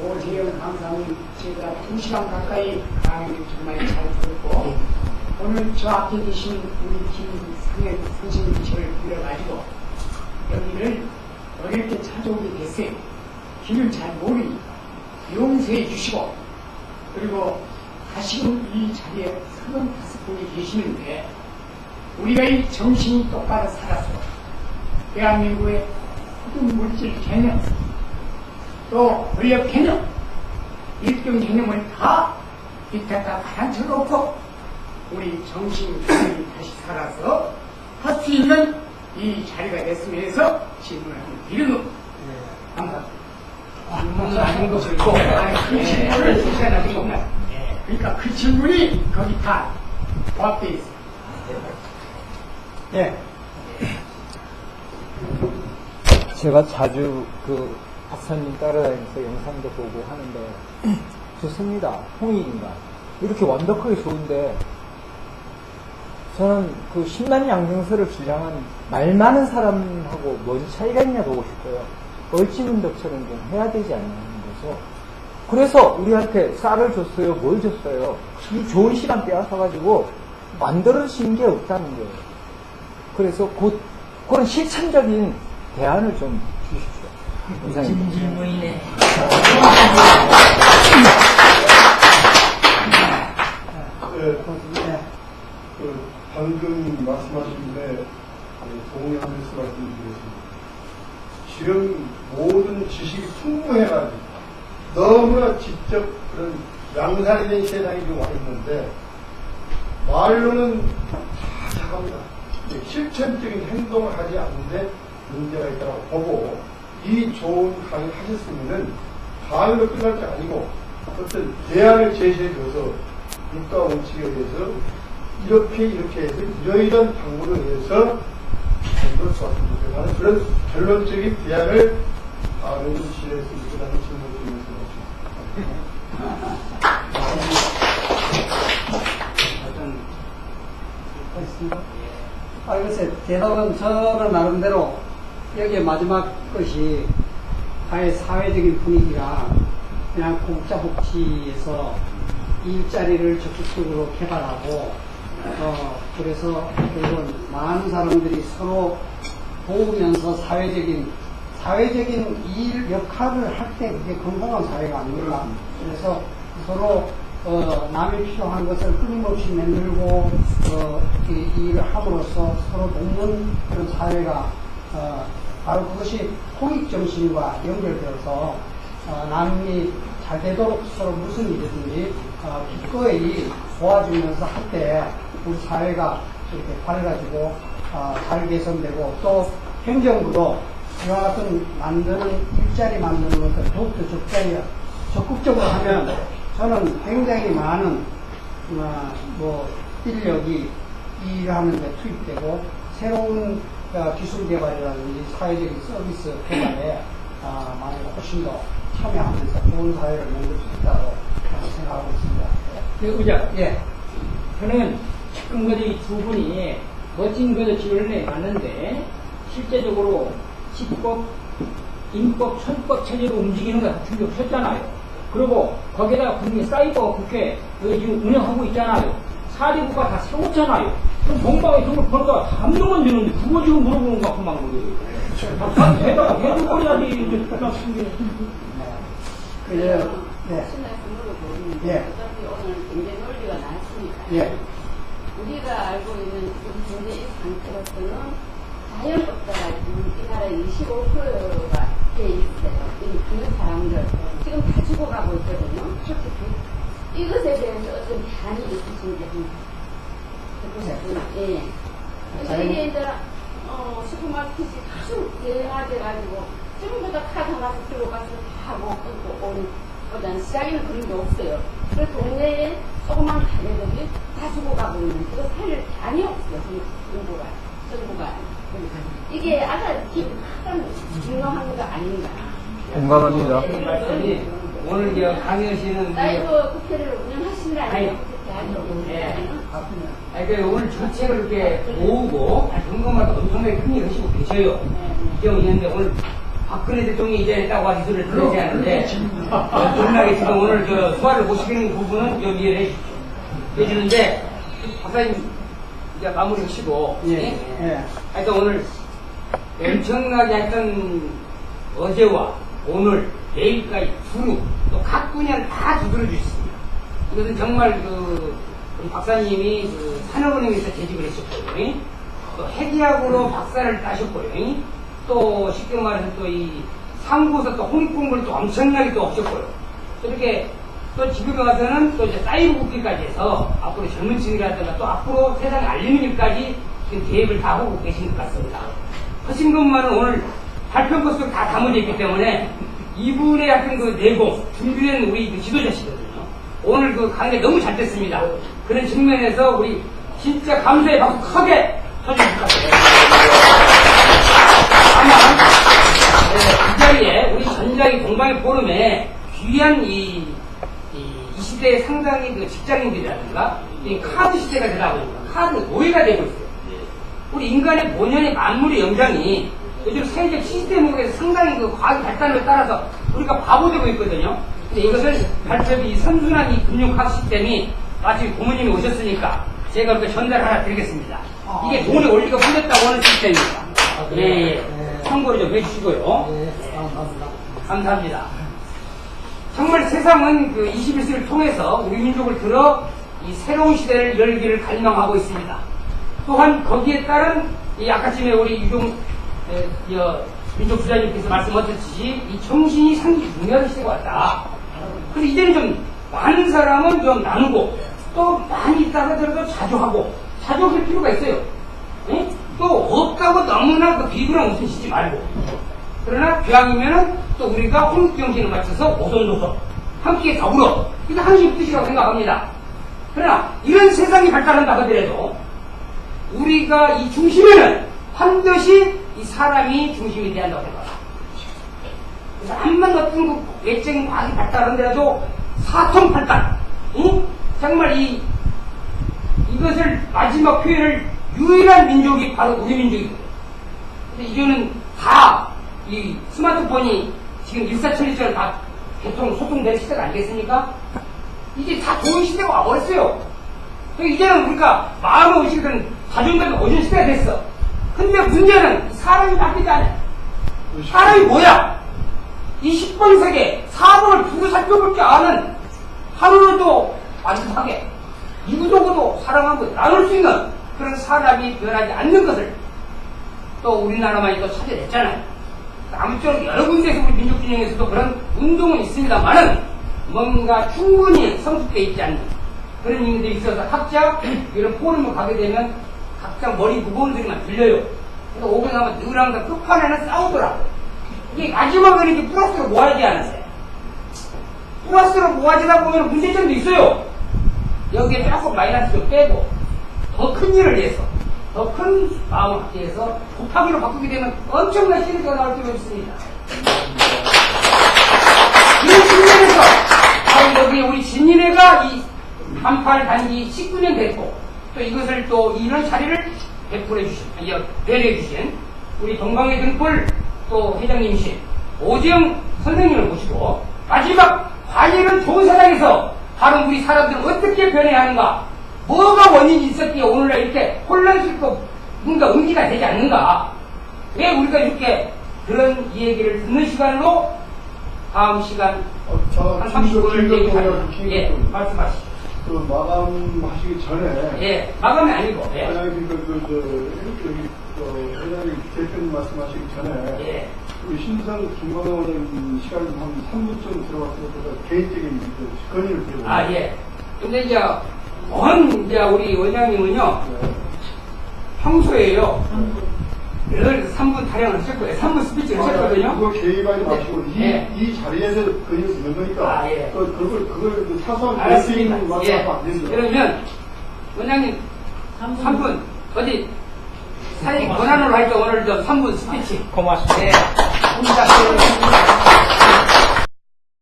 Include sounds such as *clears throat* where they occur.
오세영 강사님 제가 두 시간 가까이 강의를 정말 잘 들었고 오늘 저 앞에 계신 우리 김상현 선생님 저를 불러가지고 여기를 어릴 때 찾아오게 됐어요. 길을 잘 모르니 용서해 주시고 그리고 다시금 이 자리에 서른다섯 분이 계시는데 우리가 이 정신이 똑바로 살아서 대한민국의 모든 물질 개념 또 권력 개념 일등 개념을 다 밑에다 가라앉혀놓고 우리 정신 개념이 다시 살아서 할 수 있는 이 자리가 됐으면 해서 질문을 드리는 감사합니다. 아닌 것을 또. 그 질문을 주셔야 되겠구나. 그러니까 그 질문이 거기 다 부합되어 있어요. 예. 제가 자주 그 박사님 따라다니면서 영상도 보고 하는데 *clears throat* 좋습니다. 홍익인간 이렇게 완벽하게 좋은데 저는 그 신만 양정서를 주장한 말 많은 사람하고 뭔 차이가 있냐 보고 싶어요. 얼지문덕처럼 좀 해야 되지 않냐는 거죠. 그래서 우리한테 쌀을 줬어요, 뭘 줬어요. 이 좋은 시간 빼앗아가지고 만들어진 게 없다는 거예요. 그래서 곧 그런 실천적인 대안을 좀 질문이네. 예, 그 방금 말씀하신 분에 동의하면서 말씀드리겠습니다. 지금 모든 지식이 풍부해가지고 너무나 직접 그런 양산된 세상이 지금 와 있는데 말로는 다 작합니다. 실천적인 행동을 하지 않는데 문제가 있다고 보고 이 좋은 강의 하셨으면은 강의로 끝날 게 아니고 어떤 대안을 제시해 줘서 국가 원칙에 의해서 이렇게 이렇게 해서 이러이런 방법에 의해서 이걸 좋았으면 좋겠다는 그런 결론적인 대안을 다음에 제시할 수 있다는 질문을 드리면서 아, 글쎄, 대답은 저는 나름대로 여기에 마지막 것이 아예 사회적인 분위기가 그냥 공짜 복지에서 일자리를 적극적으로 개발하고 어, 그래서 결국은 많은 사람들이 서로 도우면서 사회적인 사회적인 일 역할을 할 때 그게 건강한 사회가 아닌가. 그래서 서로 어, 남이 필요한 것을 끊임없이 내밀고 어, 이, 이 일을 함으로써 서로 돕는 그런 사회가 어, 바로 그것이 통익 정신과 연결되어서 어, 남이 잘 되도록 서로 무슨 일이든지 어, 기꺼이 도와주면서 할 때 우리 사회가 이렇게 밝아지고 어, 잘 개선되고 또 행정부도 이와 같은 만드는 일자리 만드는 것을 더욱더 적자리 적극적으로 하면 저는 굉장히 많은 어, 뭐 인력이 이 일을 하는 데 투입되고 새로운 어, 기술 개발이라든지 사회적인 서비스 개발에 어, 많이 훨씬 더 참여하면서 좋은 사회를 만들 수 있다고 어, 생각하고 있습니다. 그 의자. 예. 저는 지금까지 두 분이 멋진 것을 지원을 해봤는데 실제적으로 집법, 인법, 천법 체제로 움직이는 것 같은 게 없었잖아요. 그리고 거기다가 국민 사이버 국회 그 지금 운영하고 있잖아요. 사립국가 다 세웠잖아요. 그럼 공방에 정말 보니까 감동은 드는데 그거 지금 물어보는 것 같구만 그게. 다 대답 해줘버려야지 이제 끝났은 게. 그래요. 예. 보면 예. 어차피 오늘 굉장히 논리가 나왔으니까 예. 우리가 알고 있는 지금 현재 이 상태로서는 자연법자가 지금 이 나라에 25%가 돼 있어요. 이그 사람들 지금 다 죽어가고 있거든요. 이것에 대해서 어떤 대안이 있으신지 싶습니다. 예. 그래서 이게 이제 어, 슈퍼마켓이 아주 대화돼가지고 전부 다 카드 하나씩 들어가서 다 하고 끊고 오는 거잖아요. 시장에는 그런 게 없어요. 그 동네에 조그만 가게들이 다 죽어가고 있는 그거 살릴 대안이 없어요. 정부가. 정부가. 이게 아주 큰 중요한 거 아닌가. 공감합니다. 이 말씀이 오늘 이제 강의하시는 사이버 국회를 운영하신다는 아니, 대안이 없는 예. 거잖아요. 아니, 그 오늘 정책을 이렇게 모으고 점검할 때 엄청나게 큰일 하시고 계셔요. 이경 있는데 오늘 박근혜 대통령이 이제 했다고 하기 소리를 들으지 않는데 존나게 지금 오늘 저 소화를 못 시키는 부분은 좀 이해를 해주십시오. 해주는데 박사님 이제 마무리 하시고 예, 예. 하여튼 오늘 엄청나게 하여튼 어제와 오늘 내일까지 두루 또 각 분야를 다 두드려 주셨습니다. 이것은 정말 그 우리 박사님이 그 산업은행에서 재직을 했었고요. 이? 또 해기학으로 박사를 따셨고요. 이? 또 쉽게 말해서 또 이 상고에서 또 홍익공부를 또 엄청나게 또. 또 이렇게 또 지금에 와서는 또 이제 사이버 국기까지 해서 앞으로 젊은 층이라든가 또 앞으로 세상에 알리는 일까지 지금 계획을 다 하고 계신 것 같습니다. 하신 것만은 오늘 발표 것으로 다 담아져 있기 때문에 이분의 하여튼 그 내공, 준비된 우리 그 지도자시거든요. 오늘 그 강의 너무 잘 됐습니다. 그런 측면에서 우리 진짜 감사의 박수 크게 쳐주실 것 같아요. 아마 네, 이 자리에 우리 전자기 동방의 포럼에 귀한 이, 이, 이 시대에 상당히 그 직장인들이라든가 이 카드 시대가 되다 보니까 카드 노예가 되고 있어요. 우리 인간의 본연의 만물의 영장이 요즘 세계적 시스템으로 상당히 그 과학 발달을 따라서 우리가 바보 되고 있거든요. 이것을 발표이 선순환 이 금융 카드 시스템이 마치 부모님이 오셨으니까 제가 그 전달 하나 드리겠습니다. 이게 돈의 원리가 풀렸다고 하는 시스템입니다. 예, 예. 참고를 좀 해주시고요. 예, 감사합니다. 감사합니다. 정말 세상은 그 21세기를 통해서 우리 민족을 들어 이 새로운 시대를 열기를 갈망하고 있습니다. 또한 거기에 따른 이 아까쯤에 우리 유종 에, 여, 민족 주자님께서 말씀하셨듯이 이 정신이 상당히 중요한 시대가 왔다. 근데 이제는 좀 많은 사람은 좀 나누고 또 많이 있다 하더라도 자조하고 자조할 필요가 있어요. 예? 또 없다고 너무나 그 비굴한 웃음 치지 말고 그러나 교양이면은 또 우리가 홍익 정신을 맞춰서 오손도손 함께 더불어 이게 한식 뜻이라고 생각합니다. 그러나 이런 세상이 발달한다 하더라도 우리가 이 중심에는 반드시 이 사람이 중심이 돼야 한다고 생각합니다. 암만 어떤 그 외적인 과학이 발달한데라도 사통팔달, 응? 정말 이 이것을 마지막 표현을 유일한 민족이 바로 우리 민족이거든요. 이거는 다 이 스마트폰이 지금 일사천리처럼 다 교통, 소통되는 시대가 아니겠습니까? 이제 다 좋은 시대가 와버렸어요. 그러니까 이제는 우리가 마음의 의식은 자존감이 오는 시대가 됐어. 근데 문제는 사람이 바뀌지 않아요. 사람이 뭐야? 이 10번 세계 사본을 두고 살펴볼 줄 아는 하루도 완벽하게 이구적으로 사랑하고 나눌 수 있는 그런 사람이 변하지 않는 것을 또 우리나라만이 또 찾아냈잖아요. 아무쪼록 여러 군데에서 우리 민족진영에서도 그런 운동은 있습니다만은 뭔가 충분히 성숙되어 있지 않는 그런 의미들이 있어서 각자 *clears throat* 이런 포럼을 가게 되면 각자 머리 무거운 소리만 들려요. 그래서 오고 나면 늘 항상 끝판에는 싸우더라고. 이게 마지막에 이렇게 플러스로 모아야지 않았어요. 플러스로 모아지다 보면 문제점도 있어요. 여기에 조금 마이너스 좀 빼고 더 큰 일을 위해서 더 큰 마음을 갖기 위해서 곱하기로 바꾸게 되면 엄청난 시리즈가 나올 필요 있습니다. 이런 측면에서 바로 여기 우리 진인회가 이 간판을 단지 19년 됐고 또 이것을 또 이런 자리를 베풀어 주신, 아니, 배려해 주신 우리 동방의 등불 또 회장님이신 오지영 선생님을 모시고 마지막 관리는 좋은 세상에서 바로 우리 사람들은 어떻게 변해야 하는가 뭐가 원인이 있었기에 오늘날 이렇게 혼란스럽고 뭔가 응기가 되지 않는가 왜 우리가 이렇게 그런 얘기를 듣는 시간으로 다음 시간 어, 저 한 30분 김덕진 얘기 대통령 예, 말씀하시죠. 그 마감하시기 전에 예, 마감이 아니고, 예. 회장님 그, 그, 저, 여기 어, 회장님 대표님 말씀하시기 전에 예. 우리 신성 김광호 원장님 시간 한 3분쯤 들어갔을 때 개인적인 그 건의를 드려요. 아, 예. 근데 이제, 먼, 이제 우리 원장님은요, 네. 평소에요, 늘 3분 타령을 하셨고요. 3분 스피치를 하셨거든요. 그거 개입하지 마시고 이, 예. 이 자리에서 건의를 듣는 거니까 아, 예. 그, 그걸 그걸 그 사소한 알았습니다. 말씀만 예. 안 된다. 그러면, 원장님, 3분, 어디, 사장님 권한으로 할때 오늘 좀 3분 스피치. 고맙습니다. 예. 혼자